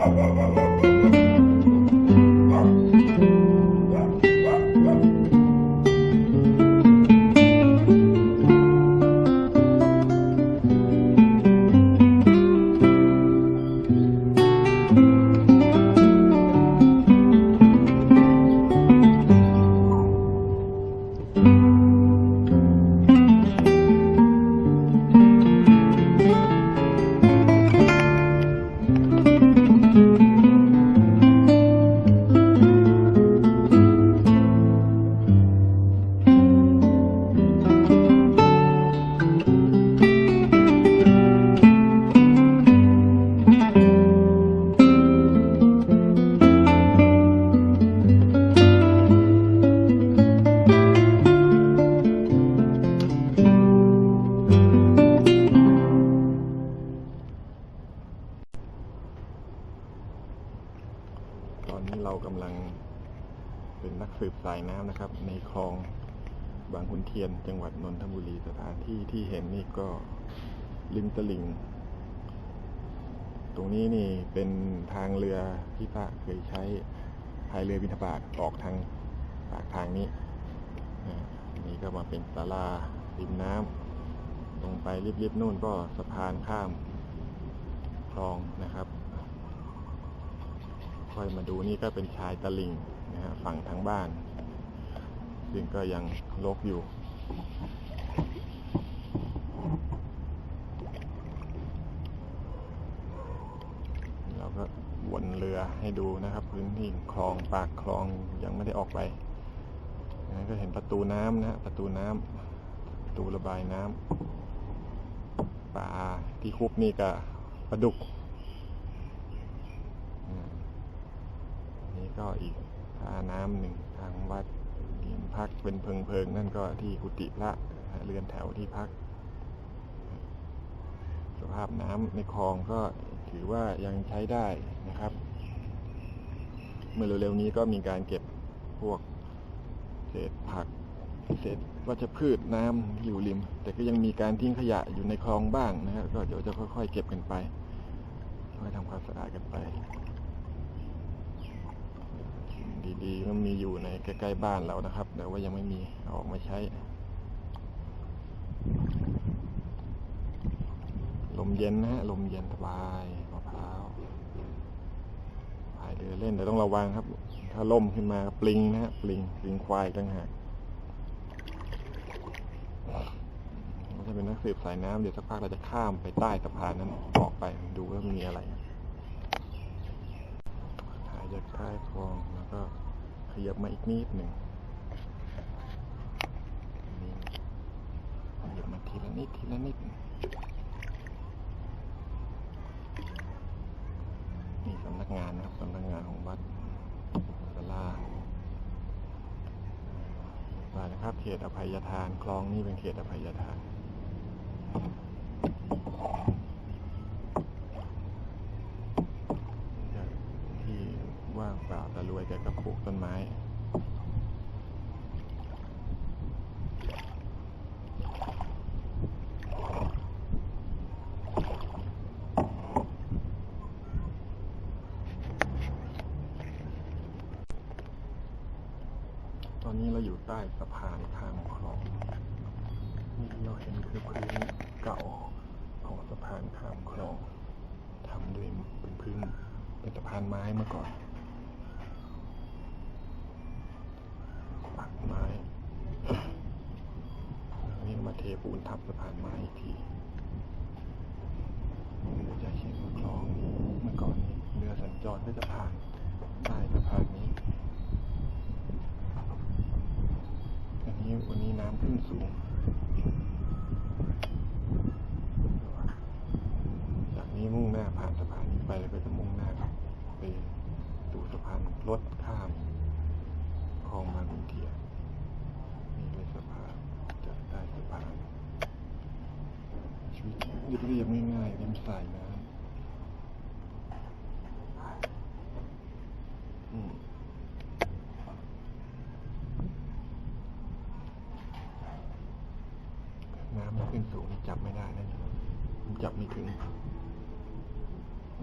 ba ba ba ba ba. ที่เห็นนี่ก็ริมตลิ่ง ตรงนี้นี่เป็นทางเรือที่พระเคยใช้พายเรือบิณฑบาตออกทางปากทางนี้ นี่ก็มาเป็นศาลาริมน้ำลงไปริบๆนู่นก็สะพานข้ามคลองนะครับ ค่อยมาดูนี่ก็เป็นชายตะลิงนะฮะฝั่งทางบ้าน ซึ่งก็ยังรกอยู่ เราก็วนเรือ ให้ดูนะครับ พื้นที่คลองปากคลองยังไม่ได้ออกไปนะก็เห็นประตูน้ำนะฮะประตูน้ำประตูระบายน้ำปลาที่คุบนี่ก็ปลาดุกนี่ก็อีกท่าน้ำหนึ่งทางวัดที่พักเป็นเพิงเพิงๆนั่นก็ที่กุฏิพระเรือนแถวที่พัก สภาพน้ำในคลองก็ถือว่ายังใช้ได้นะครับ เมื่อเร็วๆนี้ก็มีการเก็บพวกเศษผักเศษวัชพืชน้ำอยู่ริม แต่ก็ยังมีการทิ้งขยะอยู่ในคลองบ้างนะครับก็เดี๋ยวจะค่อยๆ เก็บกันไปค่อยทำความสะอาดกันไปดีๆก็มีอยู่ในใกล้ๆบ้านเรานะครับ แต่ว่ายังไม่มีเอาออกมาใช้ ลมเย็นนะฮะลมเย็นสบายมะพร้าวพาย เรือเล่นแต่ต้องระวังครับ ถ้าล่มขึ้นมาปลิงนะฮะปลิงปลิงควายต่างหากเราจะเป็นนักสืบสายน้ำเดี๋ยวสักพักเราจะข้ามไปใต้สะพานนั้นออกไปดูว่ามีอะไรหายจากใต้คลองแล้วก็ขยับมาอีกนิดหนึ่งขยับมาทีละนิดทีละนิด นี่สำนักงานนะครับสำนักงานของวัดสลามานะครับ เขตอภัยทาน คลองนี่เป็นเขตอภัยทาน ที่ว่างเปล่าแต่รวยแกก็ปลูกต้นไม้ ตอนนี้เราอยู่ใต้ สะพานข้ามคลองนี่ที่เราเห็นคือพื้นเก่าของสะพานข้ามคลองทำด้วยเป็นพื้นเป็นสะพานไม้เมื่อก่อนปักไม้นนี้ก็มาเทปูนทับสะพานไม้อีกทีเรือจะเห็นคลองเมื่อก่อนนี้เรือสัญจรก็จะผ่านใต้สะพานนี้ อันนี้วันนี้น้ำขึ้นสูง จากนี้มุ่งหน้าผ่านสะพานนี้ไปแล้วก็จะมุ่งหน้าไปดูสะพานรถข้ามคลองบางขุนเทียนนี่เป็นสะพานจากใต้สะพานชีวิตเรียบๆ่ายน้ำอืมน้ำมันขึ้นสูงจับไม่ได้นะผมจับไม่ถึง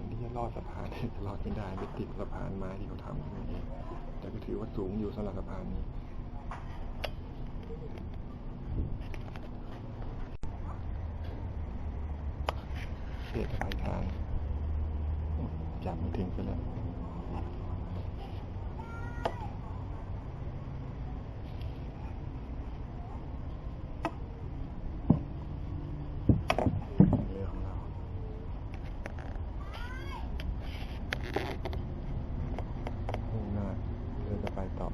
ที่จะลอดสะพานจะลอดไม่ได้ไปติดสะพานไม้ที่เขาทำขึ้นมาเองแต่ก็ถือว่าสูงอยู่สำหรับสะพานนี้ เสียปลายทาง จับไม่ถึงไปแล้ว เรือของเรา มุ่งหน้าเรือจะไปต่อ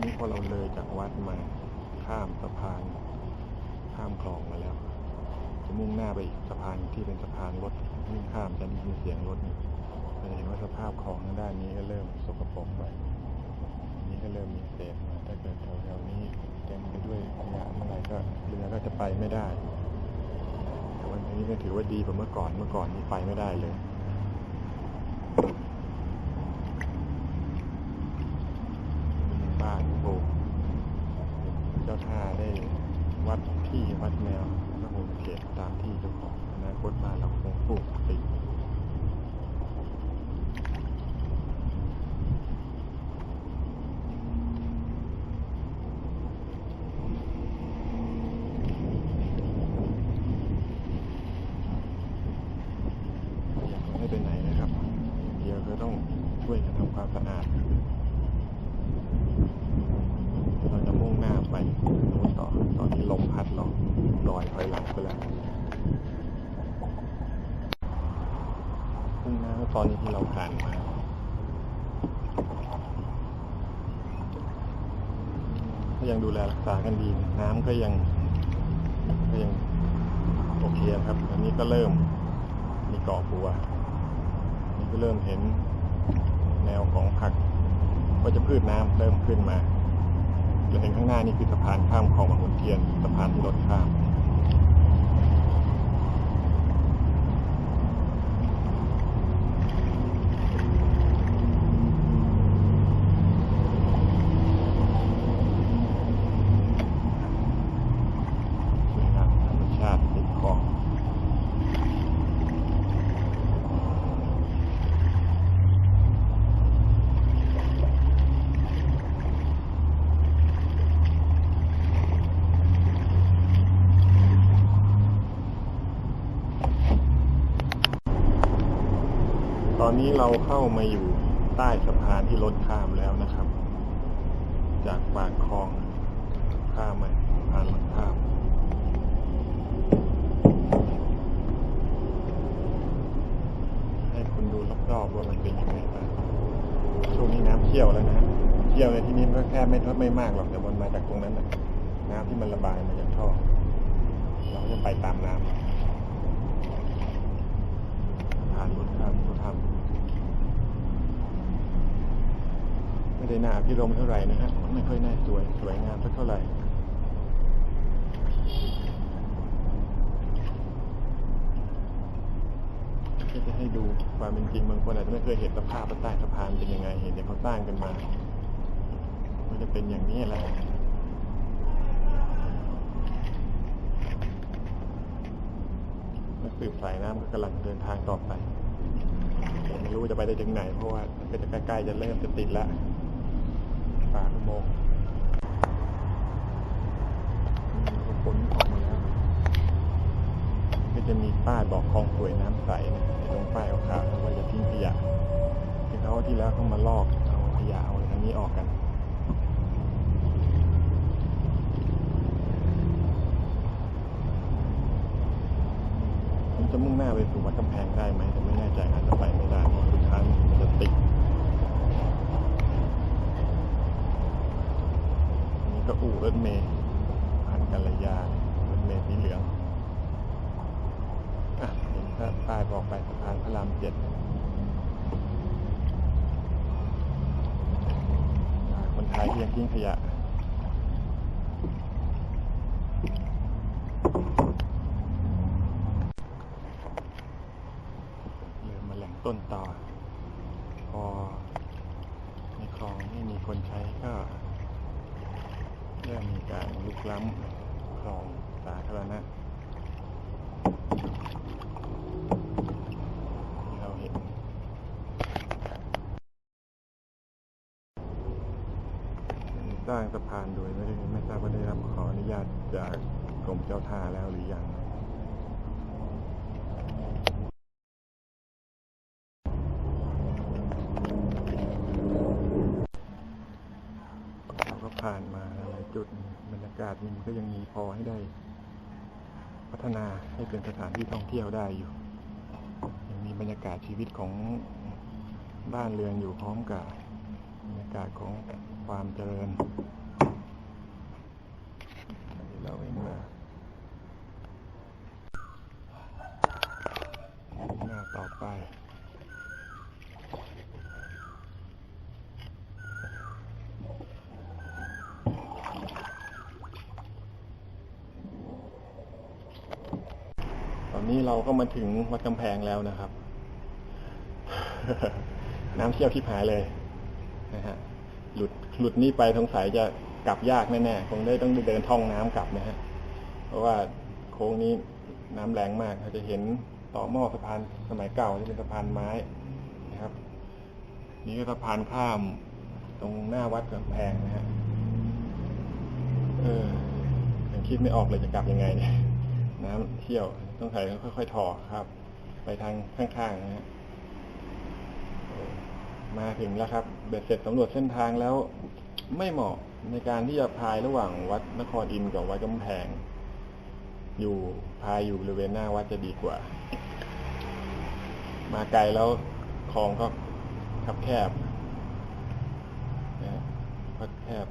นี่พอเราเลย จากวัดมาข้ามสะพานข้ามคลองมาแล้ว จะมุ่งหน้าไปอีกสะพานที่เป็นสะพานรถวิ่งข้ามจะได้ยินเสียงรถจะเห็นว่าสภาพคลองทางด้านนี้ก็เริ่มสกปรกไปอันนี้ก็เริ่มมีเศษมาถ้าเกิดแถวๆนี้เต็มไปด้วยขยะเมื่อไหร่ก็เรือก็จะไปไม่ได้แต่วันนี้ก็ถือว่าดีกว่าเมื่อก่อนเมื่อก่อนนี่ไปไม่ได้เลย บ้านโบกเจ้าท่าได้วัดที่วัดแนวแล้วผมเขตตามที่เจ้าของอนาคตบ้านเราคงปลูกติดอยากให้ไปไหนนะครับ เดี๋ยวก็ต้องช่วยกันทำความสะอาด เราจะมุ่งหน้าไปนู้นต่อ ตอนนี้ลมพัดเราลอยถอยหลังไปแล้วมุ่งหน้า ตอนนี้ที่เราผ่านมาก็ยังดูแลรักษากันดี น้ำก็ยัง ก็ยังโอเคครับ อันนี้ก็เริ่มมีเกาะบัวนี่ก็เริ่มเห็นแนวของผัก ก็จะพืชน้ำเริ่มขึ้นมาจะเห็นข้างหน้านี่คือสะพานข้ามคลองบางขุนเทียนสะพานที่รถข้าม สวยงามธรรมชาติติดคลอง ตอ นนี้เราเข้ามาอยู่ใต้สะพานที่รถข้ามแล้วนะครับ จากปากคลองข้ามมาสะพานรถข้ามให้คุณดูรอบๆว่ามันเป็นยังไงบ้างช่วงนี้น้ำเชี่ยวแล้วนะเชี่ยวในที่นี้ก็แค่ไม่ไม่มากหรอกแต่มันมาจากตรงนั้นนะน้ำที่มันระบายมาจากท่อ เราจะไปตามน้ำผ่านรถข้ามเขาทำ ไม่ได้น่าพิรมเท่าไหร่นะฮะไม่ค่อยน่าสวยสวยงามสักเท่าไหร่ก็จะให้ดูความเป็นจริงบางคนอาจจะไม่เคยเห็นสภาพว่าใต้สะพานเป็นยังไง เห็นแต่เขาสร้างกันมามันจะเป็นอย่างนี้แหละนักสืบสายน้ำก็กำลังเดินทางต่อไปไม่รู้จะไปได้ถึงไหนเพราะว่าก็จะใกล้ๆจะเริ่มจะติดแล้ว ปากอุโมงค์อืมก็พ้นออกมาแล้วก็จะมีป้ายบอกคลองสวยน้ำใสนะตรงป้ายขาวๆว่าจะทิ้งขยะที่เขาที่แล้วเขามาลอกเอาขยะเอาอะไรทางนี้ออกกันผมจะมุ่งหน้าไปสู่วัดกำแพงได้ไหมแต่ไม่แน่ใจอาจจะไปไม่ได้เพราะทุกครั้งมันจะติด ก็อู่รถ เมย์พันกัลยารถเมย์สีเหลืองอะเห็นถ้าป้ายบอกไปสะพานพระรามเจ็ดคนไทยที่ยังทิ้งขยะเริ่มมาแหล่งต้นต่อ พอในคลองไม่มีคนใช้ก็เริ่มมีการลุกล้ำคลองสาธารณะที่เราเห็น สร้างสะพานโดยไม่ได้ไม่ทราบว่าได้รับขออนุญาตจากกรมเจ้าท่าแล้วหรือยังเราก็ผ่านมาหลายจุดบรรยากาศมันก็ยังมีพอให้ได้ พัฒนาให้เป็นสถานที่ท่องเที่ยวได้อยู่ยังมีบรรยากาศชีวิตของบ้านเรือนอยู่พร้อมกับบรรยากาศของความเจริญเราเองมาหน้าต่อไป ตอนนี้ เราก็มาถึงวัดกำแพงแล้วนะครับ น้ำเชี่ยวที่หายเลยนะฮะหลุดหลุดนี่ไปสงสัยจะกลับยากแน่ๆคงได้ต้องเดินท่องน้ำกลับนะฮะเพราะว่าโค้งนี้น้ำแรงมากเราจะเห็นต่อหม้อสะพานสมัยเก่าที่เป็นสะพานไม้นะครับ นี่ก็สะพานข้ามตรงหน้าวัดกำแพงนะฮะเออยังคิดไม่ออกเลยจะกลับยังไงเนี่ยน้ำเที่ยว ต้องใส่ค่อยๆถอครับ ไปทางข้างๆนะฮะมาถึงแล้วครับ เบ็ดเสร็จสำรวจเส้นทางแล้วไม่เหมาะในการที่จะพายระหว่างวัดนครอินกับวัดกำแพง อยู่พายอยู่บริเวณหน้าวัดจะดีกว่า มาไกลแล้วคลองก็คับแคบนะฮะคับแคบ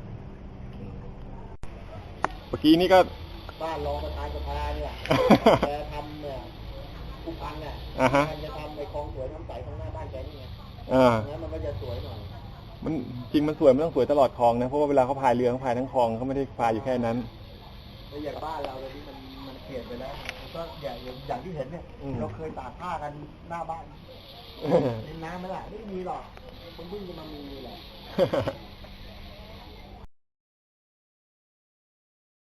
เมื่อกี้นี้ก็ บ้านรองประธานสภาเนี่ยแกทำเนี่ยผู้พันเนี่ยอ่าฮะแกจะทำในคลองสวยน้ำใสของหน้าบ้านแกนี่ไงอ่างั้นมันก็จะสวยหน่อยมันจริงมันสวยมันต้องสวยตลอดคลองนะเพราะว่าเวลาเขาพายเรือเขาพายทั้งคลองเขาไม่ได้พายอยู่แค่นั้นแล้วอย่างบ้านเราเลยที่มันมันเปลี่ยนไปแล้วมันก็อย่างอย่างที่เห็นเนี่ยอืมเราเคยตากผ้ากันหน้าบ้านในน้ำไหมล่ะไม่มีหรอกมันเพิ่งจะมามีแหละ